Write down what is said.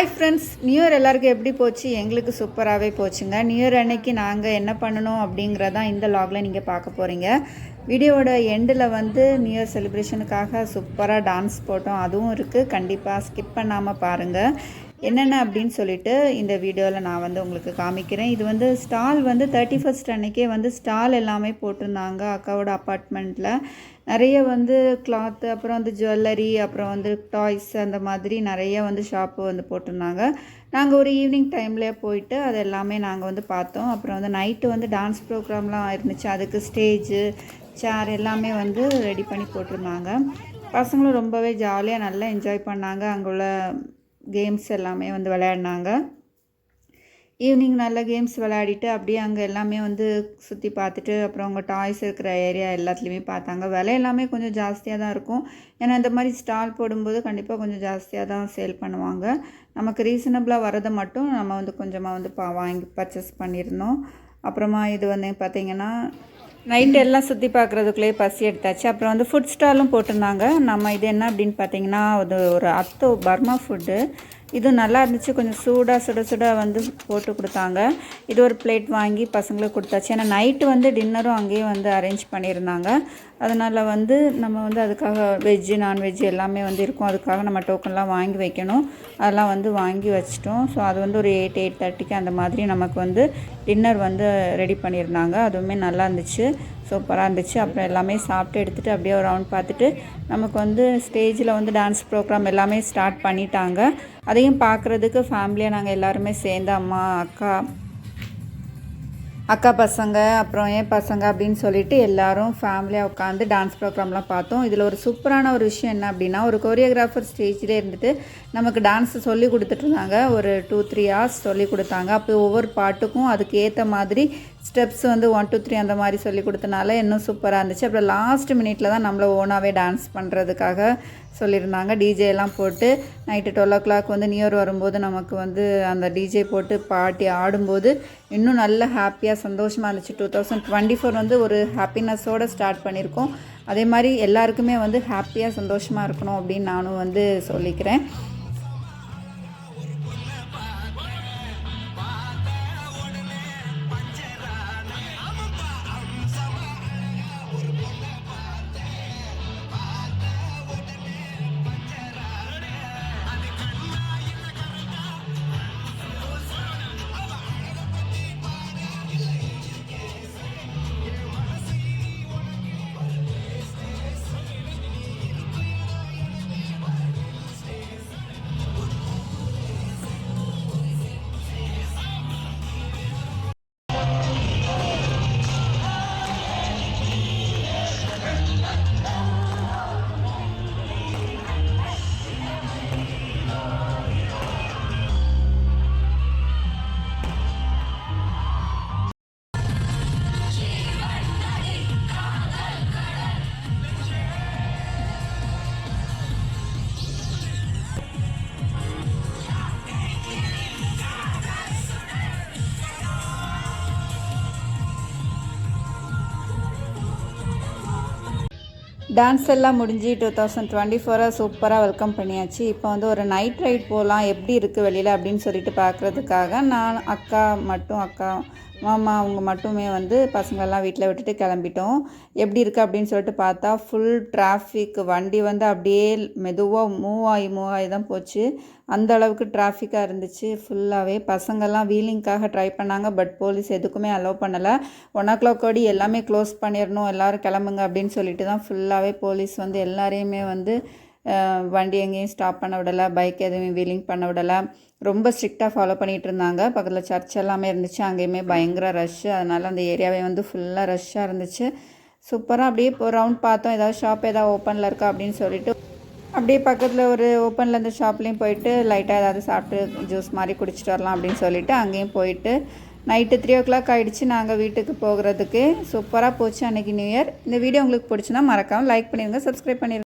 Hi friends new year எல்லாருக்கும் எப்படி போச்சு? எங்களுக்கு சூப்பராகவே போச்சுங்க. நியூ இயர் அன்னைக்கு நாங்கள் என்ன பண்ணணும் அப்படிங்கிறதான் இந்த லாகில் நீங்கள் பார்க்க போகிறீங்க வீடியோவோட எண்டில் வந்து நியூ இயர் செலிப்ரேஷனுக்காக சூப்பராக டான்ஸ் போட்டோம். அதுவும் இருக்குது கண்டிப்பாக ஸ்கிப் பண்ணாமல் பாருங்கள் என்னென்ன அப்படின்னு சொல்லிட்டு இந்த வீடியோவில் நான் வந்து உங்களுக்கு காமிக்கிறேன். இது வந்து ஸ்டால் வந்து தேர்ட்டி ஃபஸ்ட் அன்னைக்கே வந்து ஸ்டால் எல்லாமே போட்டிருந்தாங்க அக்காவோட அப்பார்ட்மெண்ட்டில் நிறைய வந்து கிளாத்து அப்புறம் வந்து ஜுவல்லரி அப்புறம் வந்து டாய்ஸ் அந்த மாதிரி நிறைய வந்து ஷாப்பு வந்து போட்டிருந்தாங்க. நாங்கள் ஒரு ஈவினிங் டைம்லேயே போயிட்டு அது எல்லாமே நாங்கள் வந்து பார்த்தோம். அப்புறம் வந்து நைட்டு வந்து டான்ஸ் ப்ரோக்ராம்லாம் இருந்துச்சு. அதுக்கு ஸ்டேஜு சேர் எல்லாமே வந்து ரெடி பண்ணி போட்டிருந்தாங்க. பசங்களும் ரொம்பவே ஜாலியாக நல்லா என்ஜாய் பண்ணாங்க. அங்கே உள்ள கேம்ஸ் எல்லாமே வந்து விளையாடினாங்க. ஈவினிங் நல்ல கேம்ஸ் விளையாடிட்டு அப்படியே அங்கே எல்லாமே வந்து சுற்றி பார்த்துட்டு அப்புறம் அவங்க டாய்ஸ் இருக்கிற ஏரியா எல்லாத்துலேயுமே பார்த்தாங்க. விலை எல்லாமே கொஞ்சம் ஜாஸ்தியாக தான் இருக்கும். ஏன்னா இந்த மாதிரி ஸ்டால் போடும்போது கண்டிப்பாக கொஞ்சம் ஜாஸ்தியாக தான் சேல் பண்ணுவாங்க. நமக்கு ரீசனபிளாக வரதை மட்டும் நம்ம வந்து கொஞ்சமாக வந்து பா வாங்கி பர்ச்சேஸ் பண்ணியிருந்தோம். அப்புறமா இது வந்து பார்த்திங்கன்னா நைட்டு எல்லாம் சுற்றி பார்க்குறதுக்குள்ளேயே பசி எடுத்தாச்சு. அப்புறம் வந்து ஃபுட் ஸ்டாலும் போட்டிருந்தாங்க. நம்ம இது என்ன அப்படின்னு பார்த்தீங்கன்னா அது ஒரு அத்தோ பர்மா ஃபுட்டு இதுவும் நல்லா இருந்துச்சு. கொஞ்சம் சூடாக சுட சுட வந்து போட்டு கொடுத்தாங்க. இது ஒரு பிளேட் வாங்கி பசங்களுக்கு கொடுத்தாச்சு. ஏன்னா நைட்டு வந்து டின்னரும் அங்கேயே வந்து அரேஞ்ச் பண்ணியிருந்தாங்க. அதனால் வந்து நம்ம வந்து அதுக்காக வெஜ்ஜு நான்வெஜ்ஜு எல்லாமே வந்து இருக்கும். அதுக்காக நம்ம டோக்கன்லாம் வாங்கி வைக்கணும். அதெல்லாம் வந்து வாங்கி வச்சிட்டோம். ஸோ அது வந்து ஒரு எயிட் எயிட் தேர்ட்டிக்கு அந்த மாதிரி நமக்கு வந்து டின்னர் வந்து ரெடி பண்ணியிருந்தாங்க. அதுவுமே நல்லா இருந்துச்சு. சூப்பராக இருந்துச்சு. அப்புறம் எல்லாமே சாப்பிட்டு எடுத்துகிட்டு அப்படியே ஒரு ரவுண்ட் பார்த்துட்டு நமக்கு வந்து ஸ்டேஜில் வந்து டான்ஸ் ப்ரோக்ராம் எல்லாமே ஸ்டார்ட் பண்ணிட்டாங்க. அதையும் பார்க்குறதுக்கு ஃபேமிலியாக நாங்கள் எல்லாருமே சேர்ந்து அம்மா அக்கா அக்கா பசங்க அப்புறம் என் பசங்க அப்படின்னு சொல்லிட்டு எல்லாரும் ஃபேமிலியாக உட்காந்து டான்ஸ் ப்ரோக்ராம்லாம் பார்த்தோம். இதில் ஒரு சூப்பரான ஒரு விஷயம் என்ன அப்படின்னா ஒரு கொரியோகிராஃபர் ஸ்டேஜ்லேயே இருந்துட்டு நமக்கு டான்ஸ் சொல்லி கொடுத்துட்ருந்தாங்க ஒரு டூ த்ரீ ஹார்ஸ் சொல்லி கொடுத்தாங்க. அப்போ ஒவ்வொரு பாட்டுக்கும் அதுக்கு ஏற்ற மாதிரி ஸ்டெப்ஸ் வந்து ஒன் டூ த்ரீ அந்த மாதிரி சொல்லி கொடுத்தனால இன்னும் சூப்பராக இருந்துச்சு. அப்புறம் லாஸ்ட் மினிட்ல தான் நம்மளை ஓனாகவே டான்ஸ் பண்ணுறதுக்காக சொல்லியிருந்தாங்க. டிஜேலாம் போட்டு நைட்டு டுவெல் ஓ கிளாக் வந்து நியூ இயர் வரும்போது நமக்கு வந்து அந்த டிஜே போட்டு பாட்டி ஆடும்போது இன்னும் நல்ல ஹாப்பியாக சந்தோஷமாக இருந்துச்சு. டூ தௌசண்ட் டுவெண்ட்டி ஃபோர் வந்து ஒரு ஹாப்பினஸோடு ஸ்டார்ட் பண்ணியிருக்கோம். அதே மாதிரி எல்லாருக்குமே வந்து ஹாப்பியாக சந்தோஷமாக இருக்கணும் அப்படின்னு நானும் வந்து சொல்லிக்கிறேன். டான்ஸ் எல்லாம் முடிஞ்சு டூ தௌசண்ட் டுவெண்ட்டி ஃபோராக சூப்பராக வெல்கம் பண்ணியாச்சு. இப்போ வந்து ஒரு நைட் ரைட் போகலாம் எப்படி இருக்குது வெளியில் அப்படின்னு சொல்லிட்டு பார்க்குறதுக்காக நான் அக்கா மட்டும் அக்கா மாமா அவங்க மட்டுமே வந்து பசங்களெல்லாம் வீட்டில் விட்டுட்டு கிளம்பிட்டோம். எப்படி இருக்குது அப்படின்னு சொல்லிட்டு பார்த்தா ஃபுல் டிராஃபிக் வண்டி வந்து அப்படியே மெதுவாக மூவ் ஆகி மூவ் ஆகி தான் போச்சு. அந்த அளவுக்கு டிராஃபிக்காக இருந்துச்சு. ஃபுல்லாகவே பசங்கள்லாம் வீலிங்க்காக ட்ரை பண்ணாங்க பட் போலீஸ் எதுக்குமே அலோவ் பண்ணலை. ஒன் ஓ கிளாக் ஓடி எல்லாமே க்ளோஸ் பண்ணிடணும் எல்லோரும் கிளம்புங்க அப்படின்னு சொல்லிட்டு தான் ஃபுல்லாக ஃபுல்லாகவே போலீஸ் வந்து எல்லாரையுமே வந்து வண்டி எங்கேயும் ஸ்டாப் பண்ண விடலை பைக் எதுவும் வீலிங் பண்ண விடலை. ரொம்ப ஸ்ட்ரிக்டாக ஃபாலோ பண்ணிகிட்டு இருந்தாங்க. பக்கத்தில் சர்ச் எல்லாமே இருந்துச்சு. அங்கேயுமே பயங்கர ரஷ்ஷு அதனால் அந்த ஏரியாவே வந்து ஃபுல்லாக ரஷ்ஷாக இருந்துச்சு. சூப்பராக அப்படியே இப்போ ரவுண்ட் பார்த்தோம். ஏதாவது ஷாப் ஏதாவது ஓப்பனில் இருக்கா அப்படின்னு சொல்லிட்டு அப்படியே பக்கத்தில் ஒரு ஓப்பனில் இருந்த ஷாப்லேயும் போயிட்டு லைட்டாக ஏதாவது சாப்பிட்டு ஜூஸ் மாதிரி குடிச்சிட்டு வரலாம் அப்படின்னு சொல்லிட்டு அங்கேயும் போயிட்டு நைட்டு த்ரீ ஓ கிளாக் ஆகிடுச்சு நாங்கள் வீட்டுக்கு போகிறதுக்கு. சூப்பராக போச்சு அன்றைக்கி நியூ இயர் இந்த வீடியோ உங்களுக்கு பிடிச்சுன்னா மறக்காமல் லைக் பண்ணிடுங்க சப்ஸ்கிரைப் பண்ணிடுங்க.